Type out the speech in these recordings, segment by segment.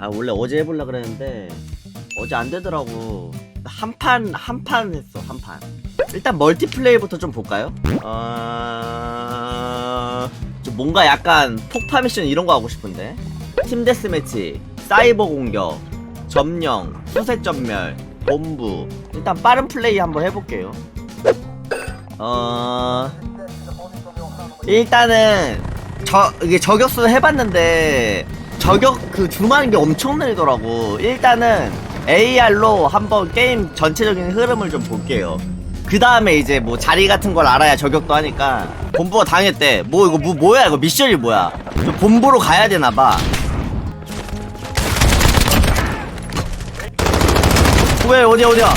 아, 원래 어제 해보려 그랬는데 어제 안 되더라고. 한 판 한 판 했어 한 판. 일단 멀티플레이부터 좀 볼까요? 어... 좀 뭔가 약간 폭파 미션 이런 거 하고 싶은데. 팀 데스매치, 사이버 공격, 점령, 수색 전멸, 본부. 일단 빠른 플레이 한번 해볼게요. 어 일단은 저 이게 저격수 해봤는데 저격 그 중하는 게 엄청 느리더라고. 일단은 AR로 한번 게임 전체적인 흐름을 좀 볼게요. 그 다음에 이제 뭐 자리 같은 걸 알아야 저격도 하니까 본부가 당했대. 뭐 이거 뭐 뭐야 이거 미션이 뭐야? 저 본부로 가야 되나 봐. 왜 어디야 어디야?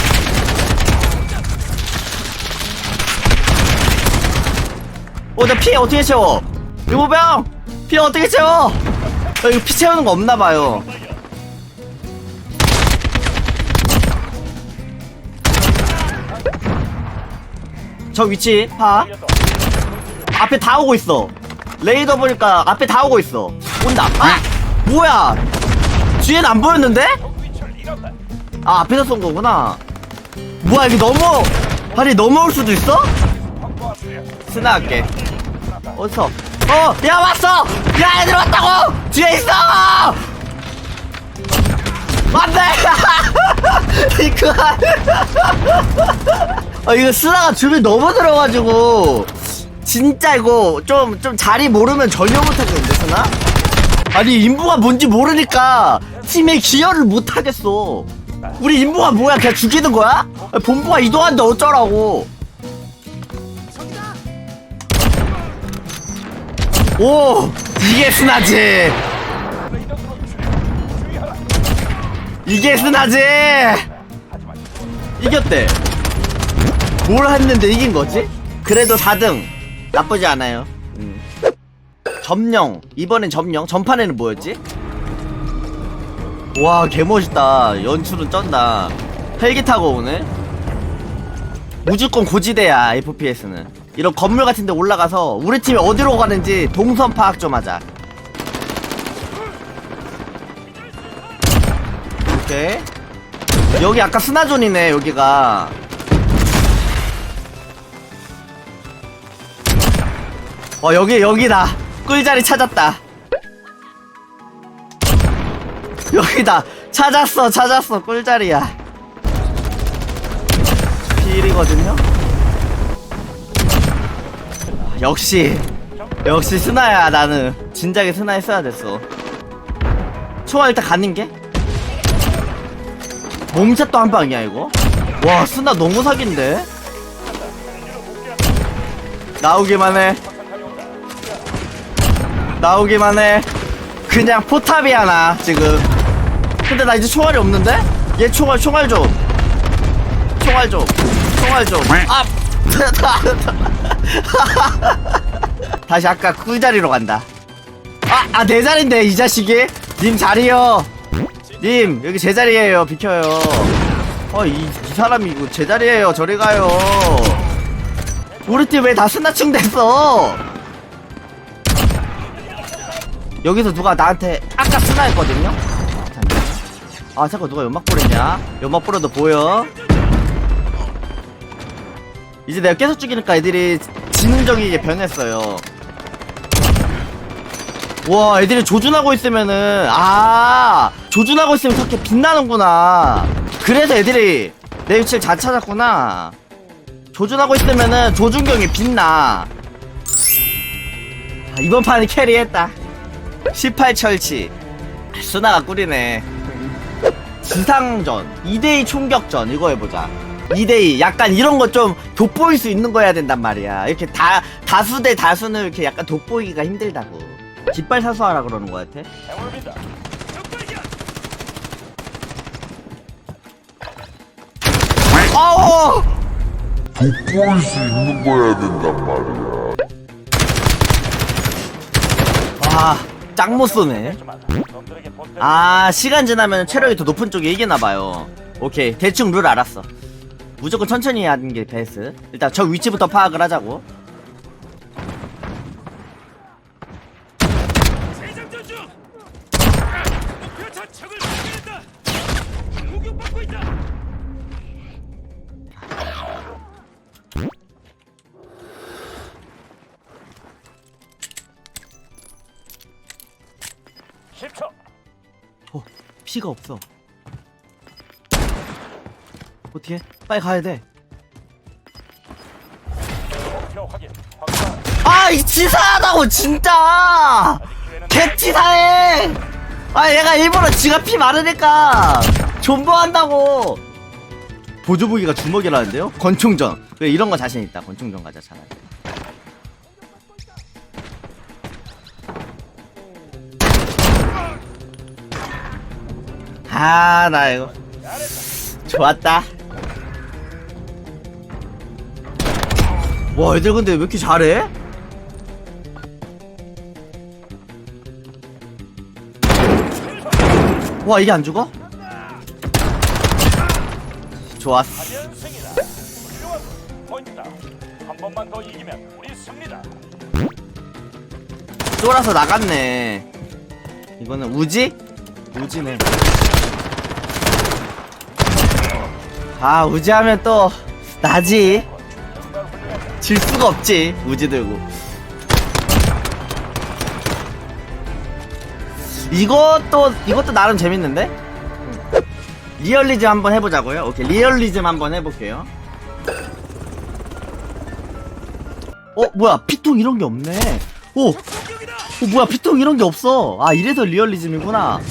어, 나피 어떻게 채워? 유보병! 피 어떻게 채워? 어, 이거 피 채우는 거 없나 봐요. 저 위치, 파. 앞에 다 오고 있어. 레이더 보니까 앞에 다 오고 있어. 온다. 아! 뭐야! 뒤에는 안 보였는데? 아, 앞에서 쏜 거구나. 뭐야, 이게 너무, 발이 넘어올 수도 있어? 스나 할게. 어디서? 어! 야, 왔어! 야, 애들 왔다고! 뒤에 있어! 안 돼! 이거. 아, 이거 스나가 줌이 너무 들어가지고. 진짜 이거 좀, 좀 자리 모르면 전혀 못하겠는데, 스나? 아니, 인부가 뭔지 모르니까 팀에 기여를 못하겠어. 우리 인부가 뭐야? 그냥 죽이는 거야? 아, 본부가 이동하는데 어쩌라고. 오 이게 스나지. 이게 스나지. 이겼대. 뭘 했는데 이긴 거지? 그래도 4등. 나쁘지 않아요. 음. 점령. 이번엔 점령. 전판에는 뭐였지? 와 개멋있다. 연출은 쩐다. 헬기 타고 오네. 무조건 고지대야 FPS는 이런 건물 같은 데 올라가서 우리 팀이 어디로 가는지 동선 파악 좀 하자. 오케이. 여기 아까 스나존이네 여기가. 어 여기 여기다. 꿀자리 찾았다. 여기다. 찾았어 찾았어 꿀자리야. 필이거든요 역시 역시 스나야 나는. 진작에 스나 했어야 됐어. 총알 일단 가는 게? 몸샷도 한 방이야 이거? 와 스나 너무 사기인데? 나오기만 해. 나오기만 해. 그냥 포탑이야 나 지금. 근데 나 이제 총알이 없는데? 얘 총알 총알 좀. 총알 좀. 총알 좀아 다시 아까 꿀자리로 간다 아, 아, 내 자리인데, 이 자식이? 님 자리요. 님, 여기 제 자리에요. 비켜요. 어, 이, 이 사람이 이거 제 자리에요. 저리 가요. 우리 팀 왜 다 스나충 됐어? 여기서 누가 나한테 아까 스나 했거든요? 잠깐만. 아, 잠깐 누가 연막 뿌렸냐? 연막 뿌려도 보여? 이제 내가 계속 죽이니까 애들이 지능적이게 변했어요. 와, 애들이 조준하고 있으면은, 아, 조준하고 있으면 그렇게 빛나는구나. 그래서 애들이 내 위치를 잘 찾았구나. 조준하고 있으면은 조준경이 빛나. 아, 이번 판에 캐리했다. 18철치. 스나가 꿀이네. 지상전, 2대2 총격전, 이거 해보자. 2대2 약간 이런 거 좀 돋보일 수 있는 거 해야 된단 말이야. 이렇게 다 다수 대 다수는 이렇게 약간 돋보이기가 힘들다고. 깃발 사수하라 그러는 거 같아? 아우! 돋보일 수 있는 거야 된단 말이야. 와짱 못 쏘네. 아 시간 지나면 체력이 더 높은 쪽이 이기나 봐요. 오케이 대충 룰 알았어 무조건 천천히 해야 하는 게 베스. 일단 저 위치부터 파악을 하자고. 피가 없어. 어떻게? 빨리 가야 돼. 목표 확인. 확산. 아, 이 치사하다고 진짜. 개 치사해. 아, 얘가 일부러 지가 피 많으니까 존버한다고. 보조무기가 주먹이라는데요? 권총전. 그래 이런 거 자신 있다. 권총전 가자 차라리. 아, 나 이거 좋았다. 와, 애들 근데 왜 이렇게 잘해? 와, 이게 안 죽어? 좋았어. 연승이다. 훌륭한 포인트다. 한 번만 더 이기면 우리 승리다. 쫄아서 나갔네. 이거는 우지? 우지네. 아, 우지 하면 또, 나지. 질 수가 없지. 우지 들고. 이것도, 이것도 나름 재밌는데? 리얼리즘 한번 해보자고요? 오케이, 리얼리즘 한번 해볼게요. 어, 뭐야, 피통 이런 게 없네. 오! 어, 뭐야, 피통 이런 게 없어. 아, 이래서 리얼리즘이구나.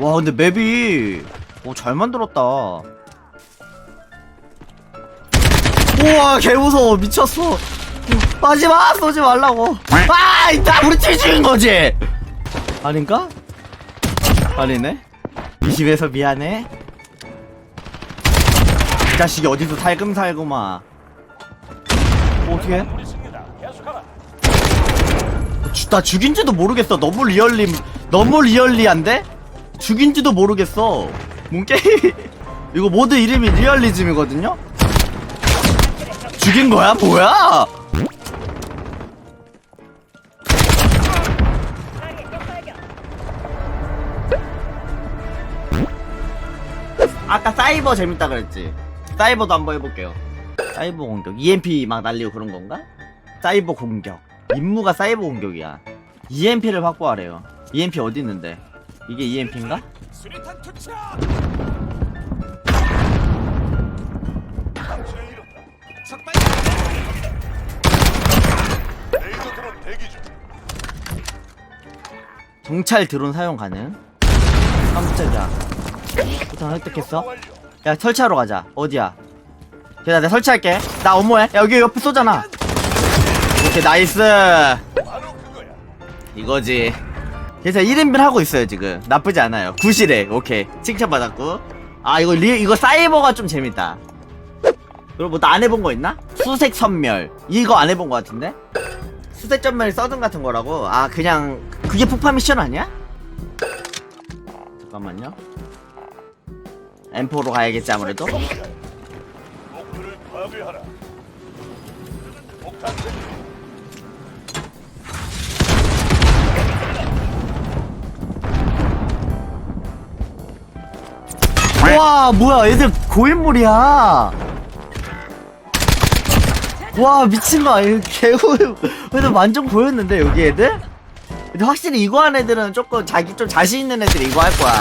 와, 근데 맵이, 오, 잘 만들었다. 우와, 개 무서워. 미쳤어. 하지 마! 쏘지 말라고. 아! 나 우리 팀 죽인 거지! 아닌가? 아니네. 이 집에서 미안해. 이 자식이 어디서 살금살금아. 어, 어떻게? 나 죽인지도 모르겠어. 너무 리얼리, 너무 리얼리한데? 죽인지도 모르겠어. 뭔 게임? 이거 모드 이름이 리얼리즘이거든요? 죽인 거야? 뭐야? 아까 사이버 재밌다 그랬지? 사이버도 한번 해볼게요. 사이버 공격. EMP 막 날리고 그런 건가? 사이버 공격. 임무가 사이버 공격이야. EMP를 확보하래요. EMP 어디 있는데? 이게 EMP인가? 대기 중. 정찰 드론 사용 가능. 깜짝이야. 보통 획득했어? 야 설치하러 가자. 어디야? 걔나 내가 설치할게. 나 업무해. 야, 여기 옆에 쏘잖아. 오케이 나이스. 이거지. 그래서 1인분 하고 있어요 지금. 나쁘지 않아요. 구실해. 오케이. 칭찬받았고. 아 이거 리 이거 사이버가 좀 재밌다. 그리고 뭐나 안 해본 거 있나? 수색 선멸. 이거 안 해본 거 같은데? 수색 전멸 서든 같은 거라고? 아 그냥 그게 폭파 미션 아니야? 잠깐만요. M4로 가야겠지 아무래도. 와 뭐야 애들 고인물이야 와 이거 개우 애들 완전 보였는데 여기 애들? 근데 확실히 이거 한 애들은 조금 자기 좀 자신 있는 애들이 이거 할 거야.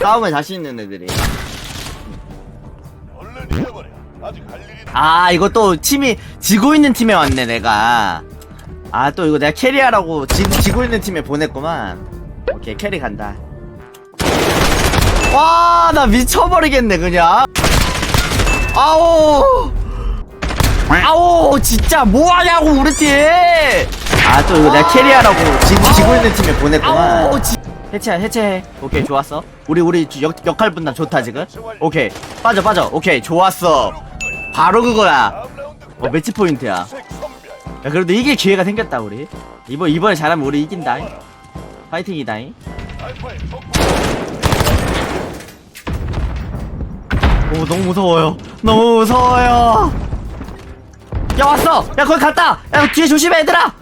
싸움에 자신 있는 애들이. 얼른 잊어버려. 아직 할 일이 아 이거 또 팀이 지고 있는 팀에 왔네 내가. 아 또 이거 내가 캐리하라고 지, 지고 있는 팀에 보냈구만. 오케이 캐리 간다. 와 나 미쳐버리겠네 그냥. 아오 아오 진짜 뭐하냐고 우리 팀 아 또 이거 내가 캐리하라고 지, 지고 있는 팀에 보냈구만 해체해 해체해 오케이 좋았어. 우리 우리 역, 역할 분담 좋다 지금? 오케이. 빠져 빠져. 오케이 좋았어. 바로 그거야. 어 매치 포인트야. 야 그래도 이길 기회가 생겼다 우리. 이번 이번에 잘하면 우리 이긴다. 적오 너무 무서워요. 너무 무서워요 야 왔어 야 거기 갔다 야 뒤에 조심해 얘들아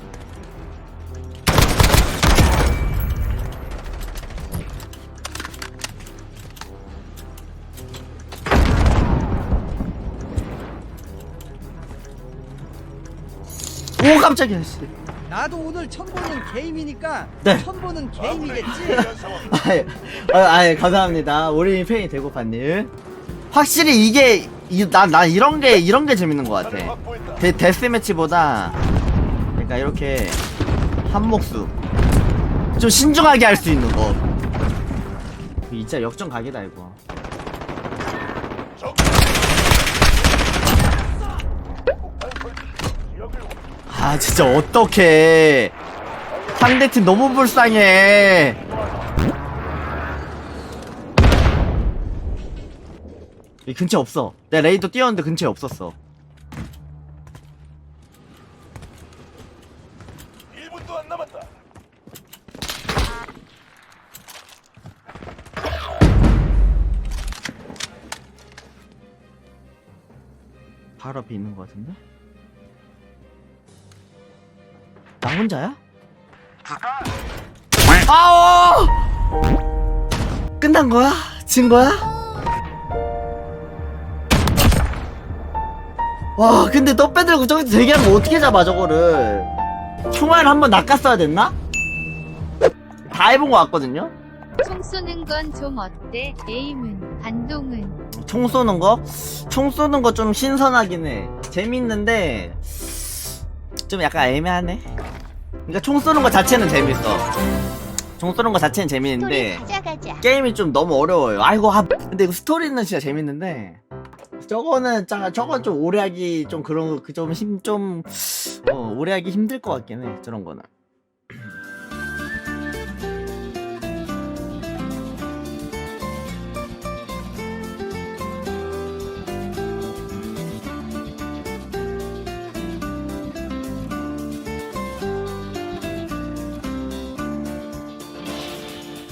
오 깜짝이야 씨 나도 오늘 처음 보는 게임이니까 네. 처음 보는 게임이겠지. 아이, 아이, 아이, 감사합니다. 우리 팬이 되고파님. 확실히 이게, 이, 난, 난 이런 게, 이런 게 재밌는 것 같아. 데, 데스 매치보다, 그러니까 이렇게, 한 목수. 좀 신중하게 할 수 있는 거. 진짜 역전 각이다, 이거. 아, 진짜 어떡해. 상대팀 너무 불쌍해. 이 근처에 없어. 내 레이더 뛰었는데 근처에 없었어. 1분도 안 남았다. 바로 앞에 있는 것 같은데? 나 혼자야? 아오! 끝난 거야? 진 거야? 와, 근데 떡 빼들고 저기서 대기하면 어떻게 잡아, 저거를. 총알 한번 낚았어야 됐나? 다 해본 거 같거든요? 총 쏘는 건 좀 어때? 에임은 반동은 총 쏘는 거? 총 쏘는 거 좀 신선하긴 해. 재밌는데, 좀 약간 애매하네. 그러니까 총 쏘는 거 자체는 재밌어. 총 쏘는 거 자체는 재밌는데, 가자 가자 게임이 좀 너무 어려워요. 아이고, 아, 근데 이거 스토리는 진짜 재밌는데, 저거는, 짜, 저건 좀 오래 하기 좀 그런, 그 좀 힘, 좀, 어, 오래 하기 힘들 것 같긴 해. 저런 거는.